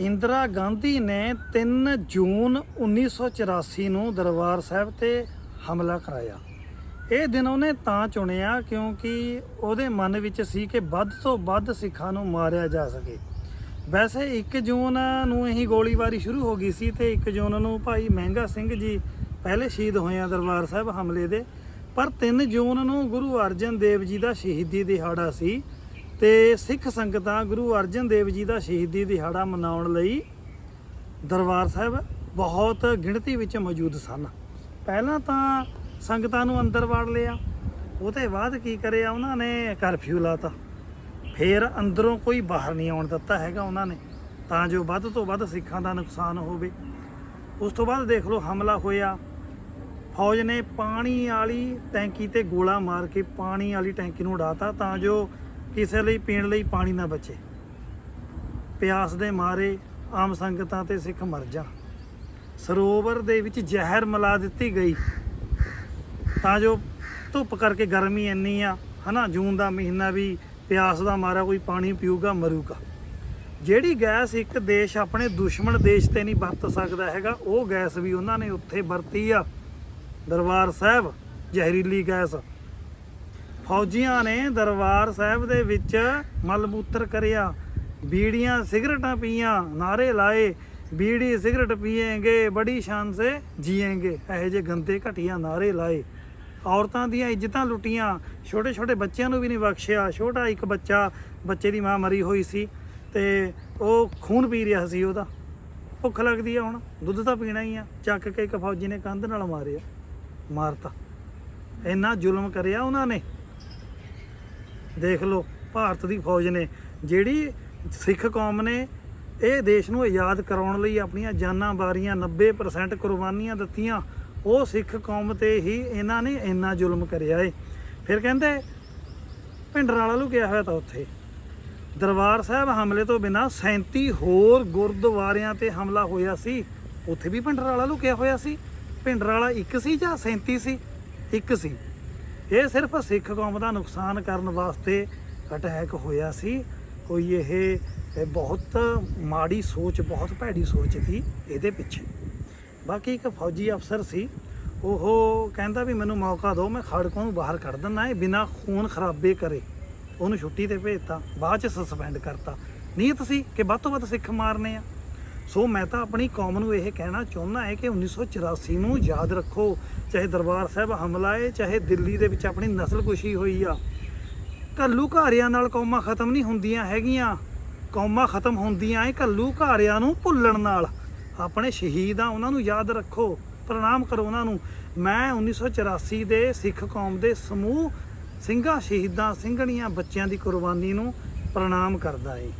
ਇੰਦਰਾ ਗਾਂਧੀ ਨੇ 3 ਜੂਨ 1984 ਨੂੰ ਦਰਬਾਰ ਸਾਹਿਬ ਤੇ ਹਮਲਾ ਕਰਾਇਆ। ਇਹ ਦਿਨ ਉਹਨੇ ਤਾਂ ਚੁਣਿਆ ਕਿਉਂਕਿ ਉਹਦੇ ਮਨ ਵਿੱਚ ਸੀ ਕਿ ਵੱਧ ਤੋਂ ਵੱਧ ਸਿੱਖਾਂ ਨੂੰ ਮਾਰਿਆ ਜਾ ਸਕੇ। ਵੈਸੇ 1 ਜੂਨ ਨੂੰ ਇਹੀ ਗੋਲੀਬਾਰੀ ਸ਼ੁਰੂ ਹੋ ਗਈ ਸੀ ਤੇ 1 ਜੂਨ ਨੂੰ ਭਾਈ ਮਹਿੰਗਾ ਸਿੰਘ ਜੀ ਪਹਿਲੇ ਸ਼ਹੀਦ ਹੋਏ ਆ ਦਰਬਾਰ ਸਾਹਿਬ ਹਮਲੇ ਦੇ। ਪਰ 3 ਜੂਨ ਨੂੰ ਗੁਰੂ ਅਰਜਨ ਦੇਵ ਜੀ ਦਾ ਸ਼ਹੀਦੀ ਦਿਹਾੜਾ ਸੀ। ਤੇ ਸਿੱਖ ਸੰਗਤਾਂ ਗੁਰੂ ਅਰਜਨ ਦੇਵ ਜੀ ਦਾ ਸ਼ਹੀਦੀ ਦਿਹਾੜਾ ਮਨਾਉਣ ਲਈ ਦਰਬਾਰ ਸਾਹਿਬ ਬਹੁਤ ਗਿਣਤੀ ਵਿੱਚ ਮੌਜੂਦ ਸਨ। ਪਹਿਲਾਂ ਤਾਂ ਸੰਗਤਾਂ ਨੂੰ ਅੰਦਰ ਵਾੜ ਲਿਆ, ਉਹਦੇ ਬਾਅਦ ਕੀ ਕਰਿਆ ਉਹਨਾਂ ਨੇ ਕਰਫਿਊ ਲਾਤਾ। ਫੇਰ ਅੰਦਰੋਂ ਕੋਈ ਬਾਹਰ ਨਹੀਂ ਆਉਣ ਦਿੱਤਾ ਹੈਗਾ ਉਹਨਾਂ ਨੇ, ਤਾਂ ਜੋ ਵੱਧ ਤੋਂ ਵੱਧ ਸਿੱਖਾਂ ਦਾ ਨੁਕਸਾਨ ਹੋਵੇ। ਉਸ ਤੋਂ ਬਾਅਦ ਦੇਖ ਲਓ ਹਮਲਾ ਹੋਇਆ। ਫੌਜ ਨੇ ਪਾਣੀ ਵਾਲੀ ਟੈਂਕੀ ਤੇ ਗੋਲਾ ਮਾਰ ਕੇ ਪਾਣੀ ਵਾਲੀ ਟੈਂਕੀ ਨੂੰ ਉਡਾਤਾ ਤਾਂ ਜੋ ਕਿਸੇ ਲਈ, ਪੀਣ ਲਈ ਪਾਣੀ ਨਾ ਬਚੇ। ਪਿਆਸ ਦੇ ਮਾਰੇ ਆਮ ਸੰਗਤਾਂ ਤੇ ਸਿੱਖ ਮਰ ਜਾ ਸਰੋਵਰ ਦੇ ਵਿੱਚ ਜ਼ਹਿਰ ਮਿਲਾ ਦਿੱਤੀ ਗਈ। ਤਾਂ ਜੋ ਧੁੱਪ ਕਰਕੇ ਗਰਮੀ ਇੰਨੀ ਆ, ਹਨਾ, ਜੂਨ ਦਾ ਮਹੀਨਾ ਵੀ ਪਿਆਸ ਦਾ ਮਾਰਾ ਕੋਈ ਪਾਣੀ ਪੀਊਗਾ, ਮਰੂਗਾ। ਜਿਹੜੀ ਗੈਸ ਇੱਕ ਦੇਸ਼ ਆਪਣੇ ਦੁਸ਼ਮਣ ਦੇਸ਼ ਤੇ ਨਹੀਂ ਵਰਤ ਸਕਦਾ ਹੈਗਾ, ਉਹ ਗੈਸ ਵੀ ਉਹਨਾਂ ਨੇ ਉੱਥੇ ਵਰਤੀ ਆ। ਦਰਬਾਰ ਸਾਹਿਬ, ਜ਼ਹਿਰੀਲੀ ਗੈਸ। ਫੌਜੀਆਂ ਨੇ ਦਰਬਾਰ ਸਾਹਿਬ ਦੇ ਵਿੱਚ ਮਲਬੂਤਰ ਕਰਿਆ। ਬੀੜੀਆਂ ਸਿਗਰਟਾਂ ਪੀਆਂ ਨਾਰੇ ਲਾਏ। ਬੀੜੀ ਸਿਗਰਟ ਪੀਏਂਗੇ, ਬੜੀ ਸ਼ਾਨ ਸੇ ਜੀਏਗੇ। ਇਹੋ ਜਿਹੇ ਗੰਦੇ ਘਟੀਆਂ ਨਾਰੇ ਲਾਏ। ਔਰਤਾਂ ਦੀਆਂ ਇੱਜ਼ਤਾਂ ਲੁੱਟੀਆਂ। ਛੋਟੇ ਛੋਟੇ ਬੱਚਿਆਂ ਨੂੰ ਵੀ ਨਹੀਂ ਬਖਸ਼ਿਆ। ਛੋਟਾ ਇੱਕ ਬੱਚਾ ਬੱਚੇ ਦੀ ਮਾਂ ਮਰੀ ਹੋਈ ਸੀ ਤੇ ਉਹ ਖੂਨ ਪੀ ਰਿਹਾ ਸੀ ਉਹਦਾ। ਭੁੱਖ ਲੱਗਦੀ ਆ ਹੁਣ। ਦੁੱਧ ਤਾਂ ਪੀਣਾ ਹੀ ਆ। ਚੱਕ ਕੇ ਇੱਕ ਫੌਜੀ ਨੇ ਕੰਧ ਨਾਲ ਮਾਰਿਆ। ਮਾਰਤਾ। ਇੰਨਾ ਜ਼ੁਲਮ ਕਰਿਆ ਉਹਨਾਂ ਨੇ। ਦੇਖ ਲਓ, ਭਾਰਤ ਦੀ ਫੌਜ ਨੇ ਜਿਹੜੀ ਸਿੱਖ ਕੌਮ ਨੇ ਇਹ ਦੇਸ਼ ਨੂੰ ਆਜ਼ਾਦ ਕਰਾਉਣ ਲਈ ਆਪਣੀਆਂ ਜਾਨਾਂ ਬਾਰੀਆਂ 90% ਕੁਰਬਾਨੀਆਂ ਦਿੱਤੀਆਂ, ਉਹ ਸਿੱਖ ਕੌਮ ਤੇ ਹੀ ਇਹਨਾਂ ਨੇ ਇੰਨਾ ਜ਼ੁਲਮ ਕਰਿਆ ਏ। ਫਿਰ ਕਹਿੰਦੇ ਭਿੰਡਰਾਲਾ ਲੁਕਿਆ ਹੋਇਆ ਤਾਂ ਉੱਥੇ, ਦਰਬਾਰ ਸਾਹਿਬ ਹਮਲੇ ਤੋਂ ਬਿਨਾ 37 ਹੋਰ ਗੁਰਦੁਆਰਿਆਂ ਤੇ ਹਮਲਾ ਹੋਇਆ ਸੀ। ਉੱਥੇ ਵੀ ਭਿੰਡਰਾਲਾ ਲੁਕਿਆ ਹੋਇਆ ਸੀ ਭਿੰਡਰਾਲਾ ਇੱਕ ਸੀ ਜਾਂ 37 ਸੀ? ਇੱਕ ਸੀ। ਇਹ ਸਿਰਫ ਸਿੱਖ ਕੌਮ ਦਾ ਨੁਕਸਾਨ ਕਰਨ ਵਾਸਤੇ ਅਟੈਕ ਹੋਇਆ ਸੀ। ਕੋਈ ਇਹ ਬਹੁਤ ਮਾੜੀ ਸੋਚ, ਬਹੁਤ ਭੈੜੀ ਸੋਚ ਸੀ ਇਹਦੇ ਪਿੱਛੇ। ਬਾਕੀ ਇੱਕ ਫੌਜੀ ਅਫਸਰ ਸੀ, ਉਹ ਕਹਿੰਦਾ ਵੀ ਮੈਨੂੰ ਮੌਕਾ ਦਿਓ, ਮੈਂ ਖੜਕੋਂ ਨੂੰ ਬਾਹਰ ਕੱਢ ਦਿੰਦਾ ਇਹ ਬਿਨਾ ਖੂਨ ਖਰਾਬੇ ਕਰੇ। ਉਹਨੂੰ ਛੁੱਟੀ ਤੇ ਭੇਜਤਾ, ਬਾਅਦ ਚ ਸਸਪੈਂਡ ਕਰਤਾ। ਨੀਅਤ ਸੀ ਕਿ ਵੱਧ ਤੋਂ ਵੱਧ ਸਿੱਖ ਮਾਰਨੇ ਆ। ਸੋ ਮੈਂ ਤਾਂ ਆਪਣੀ ਕੌਮ ਨੂੰ ਇਹ ਕਹਿਣਾ ਚਾਹੁੰਦਾ ਹੈ ਕਿ 1984 ਨੂੰ ਯਾਦ ਰੱਖੋ, ਚਾਹੇ ਦਰਬਾਰ ਸਾਹਿਬ ਹਮਲਾ ਹੈ, ਚਾਹੇ ਦਿੱਲੀ ਦੇ ਵਿੱਚ ਆਪਣੀ ਨਸਲਕੁਸ਼ੀ ਹੋਈ ਆ। ਘੱਲੂ ਘਾਰਿਆਂ ਨਾਲ ਕੌਮਾਂ ਖਤਮ ਨਹੀਂ ਹੁੰਦੀਆਂ ਹੈਗੀਆਂ। ਕੌਮਾਂ ਖਤਮ ਹੁੰਦੀਆਂ ਇਹ ਘੱਲੂ ਘਾਰਿਆਂ ਨੂੰ ਭੁੱਲਣ ਨਾਲ। ਆਪਣੇ ਸ਼ਹੀਦ ਆ, ਉਹਨਾਂ ਨੂੰ ਯਾਦ ਰੱਖੋ, ਪ੍ਰਣਾਮ ਕਰੋ ਉਹਨਾਂ ਨੂੰ। ਮੈਂ 1984 ਦੇ ਸਿੱਖ ਕੌਮ ਦੇ ਸਮੂਹ ਸਿੰਘਾਂ, ਸ਼ਹੀਦਾਂ, ਸਿੰਘਣੀਆਂ ਬੱਚਿਆਂ ਦੀ ਕੁਰਬਾਨੀ ਨੂੰ ਪ੍ਰਣਾਮ ਕਰਦਾ ਏ।